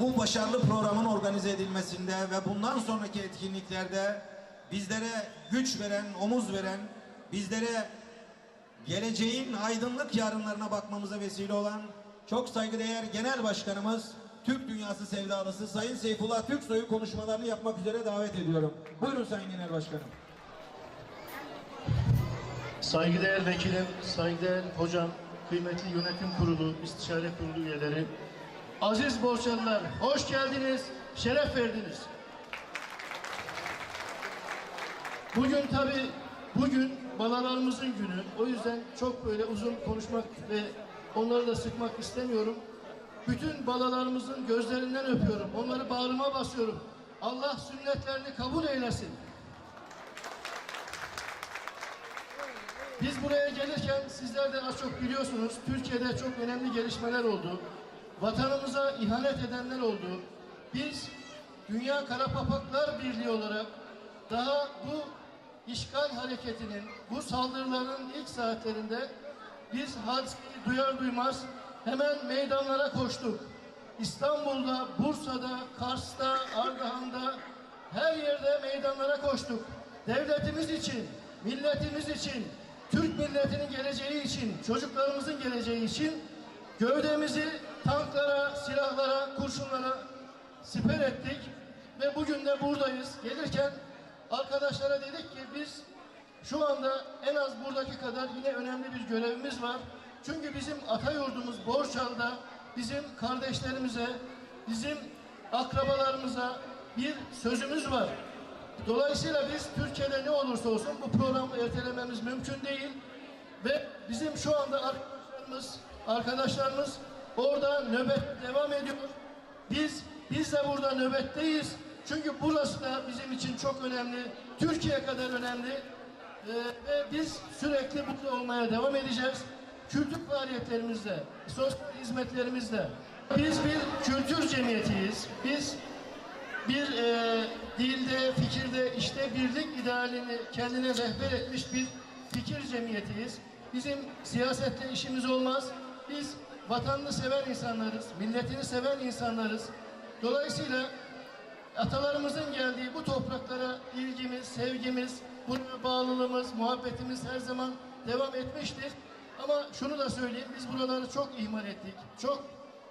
bu başarılı programın organize edilmesinde ve bundan sonraki etkinliklerde bizlere güç veren, omuz veren, bizlere geleceğin aydınlık yarınlarına bakmamıza vesile olan çok saygıdeğer Genel Başkanımız, Türk Dünyası sevdalısı Sayın Seyfullah Türksoy'u konuşmalarını yapmak üzere davet ediyorum. Buyurun Sayın Genel Başkanım. Saygıdeğer vekilim, saygıdeğer hocam, kıymetli yönetim kurulu, istişare kurulu üyeleri, aziz borçlular, hoş geldiniz, şeref verdiniz. Bugün tabi, bugün balalarımızın günü. O yüzden çok böyle uzun konuşmak ve onları da sıkmak istemiyorum. Bütün balalarımızın gözlerinden öpüyorum. Onları bağrıma basıyorum. Allah sünnetlerini kabul eylesin. Biz buraya gelirken sizler de az çok biliyorsunuz Türkiye'de çok önemli gelişmeler oldu. Vatanımıza ihanet edenler oldu. Biz Dünya Karapapaklar Birliği olarak daha bu işgal hareketinin, bu saldırıların ilk saatlerinde biz hadiseyi duyar duymaz hemen meydanlara koştuk. İstanbul'da, Bursa'da, Kars'ta, Ardahan'da her yerde meydanlara koştuk. Devletimiz için, milletimiz için, Türk milletinin geleceği için, çocuklarımızın geleceği için gövdemizi tanklara, silahlara, kurşunlara siper ettik ve bugün de buradayız. Gelirken arkadaşlara dedik ki biz şu anda en az buradaki kadar yine önemli bir görevimiz var. Çünkü bizim ata yurdumuz Borçal'da bizim kardeşlerimize, bizim akrabalarımıza bir sözümüz var. Dolayısıyla biz Türkiye'de ne olursa olsun bu programı ertelememiz mümkün değil. Ve bizim şu anda arkadaşlarımız, arkadaşlarımız orada nöbet devam ediyor. Biz biz de burada nöbetteyiz. Çünkü burası da bizim için çok önemli. Türkiye kadar önemli. Ee, ve biz sürekli burada olmaya devam edeceğiz. Kültür faaliyetlerimizde, sosyal hizmetlerimizde. Biz bir kültür cemiyetiyiz. Biz bir e, dilde, fikirde, işte birlik idealini kendine rehber etmiş bir fikir cemiyetiyiz. Bizim siyasetle işimiz olmaz. Biz vatanını seven insanlarız, milletini seven insanlarız. Dolayısıyla atalarımızın geldiği bu topraklara ilgimiz, sevgimiz, buraya bağlılığımız, muhabbetimiz her zaman devam etmiştir. Ama şunu da söyleyeyim, biz buraları çok ihmal ettik, çok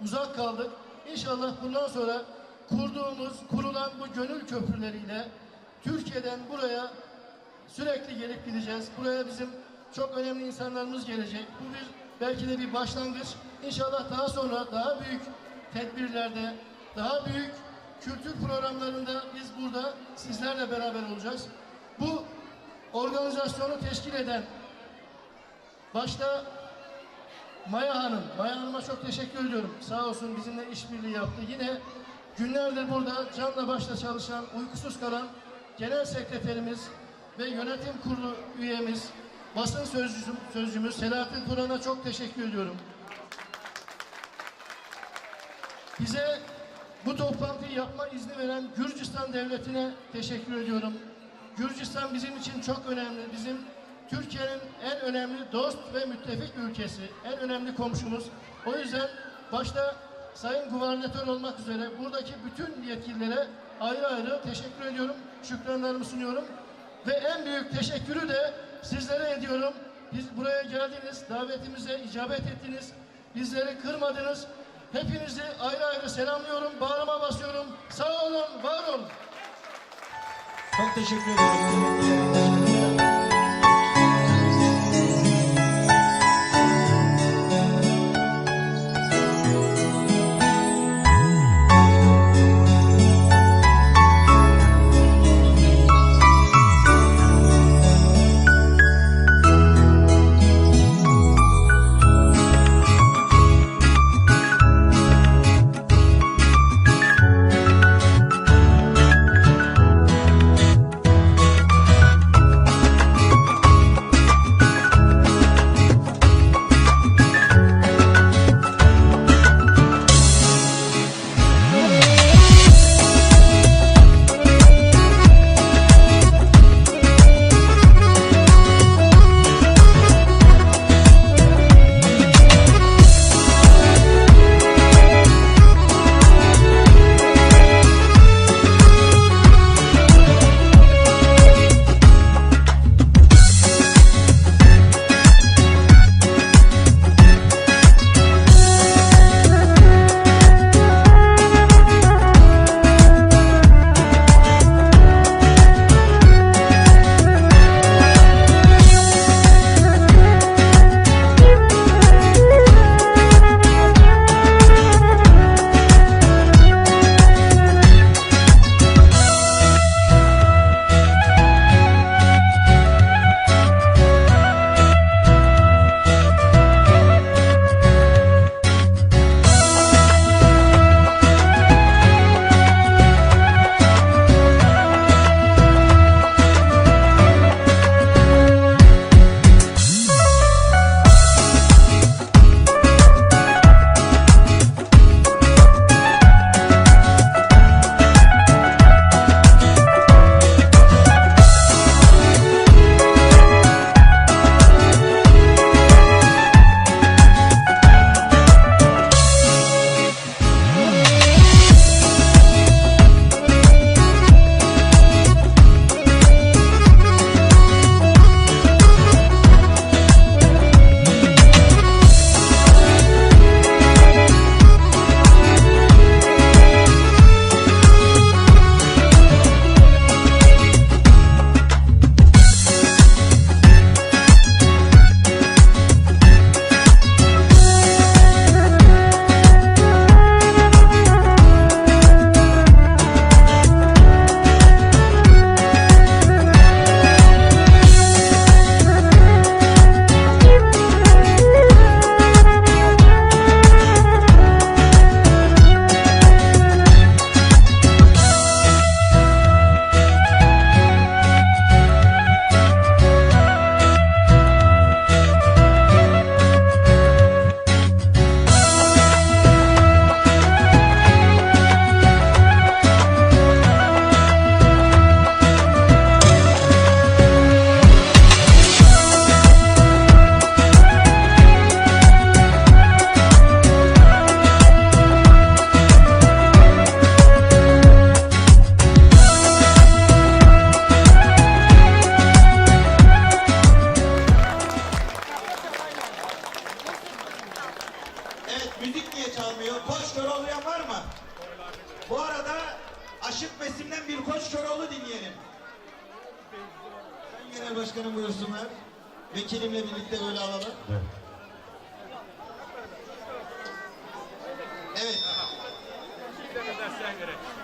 uzak kaldık. İnşallah bundan sonra kurduğumuz, kurulan bu gönül köprüleriyle Türkiye'den buraya sürekli gelip gideceğiz. Buraya bizim çok önemli insanlarımız gelecek. Bu bir belki de bir başlangıç. İnşallah daha sonra daha büyük tedbirlerde, daha büyük kültür programlarında biz burada sizlerle beraber olacağız. Bu organizasyonu teşkil eden başta Maya Hanım, Maya Hanım'a çok teşekkür ediyorum. Sağ olsun bizimle işbirliği yaptı. Yine günlerdir burada canla başla çalışan, uykusuz kalan genel sekreterimiz ve yönetim kurulu üyemiz, basın sözcüsü, sözcümüz Selahattin Turan'a çok teşekkür ediyorum. Bize bu toplantıyı yapma izni veren Gürcistan Devleti'ne teşekkür ediyorum. Gürcistan bizim için çok önemli. Bizim Türkiye'nin en önemli dost ve müttefik ülkesi, en önemli komşumuz. O yüzden başta Sayın Guvernatör olmak üzere buradaki bütün yetkililere ayrı ayrı teşekkür ediyorum, şükranlarımı sunuyorum. Ve en büyük teşekkürü de sizlere ediyorum. Biz buraya geldiniz, davetimize icabet ettiniz, bizleri kırmadınız. Hepinizi ayrı ayrı selamlıyorum, bağrıma basıyorum. Sağ olun, var olun. Çok teşekkür ediyoruz. Aşık Besim'den bir Koç Köroğlu dinleyelim. Sayın Genel Başkanım buyursunlar. Vekilimle birlikte böyle alalım. Evet. Hayırlı uğurlu olsun.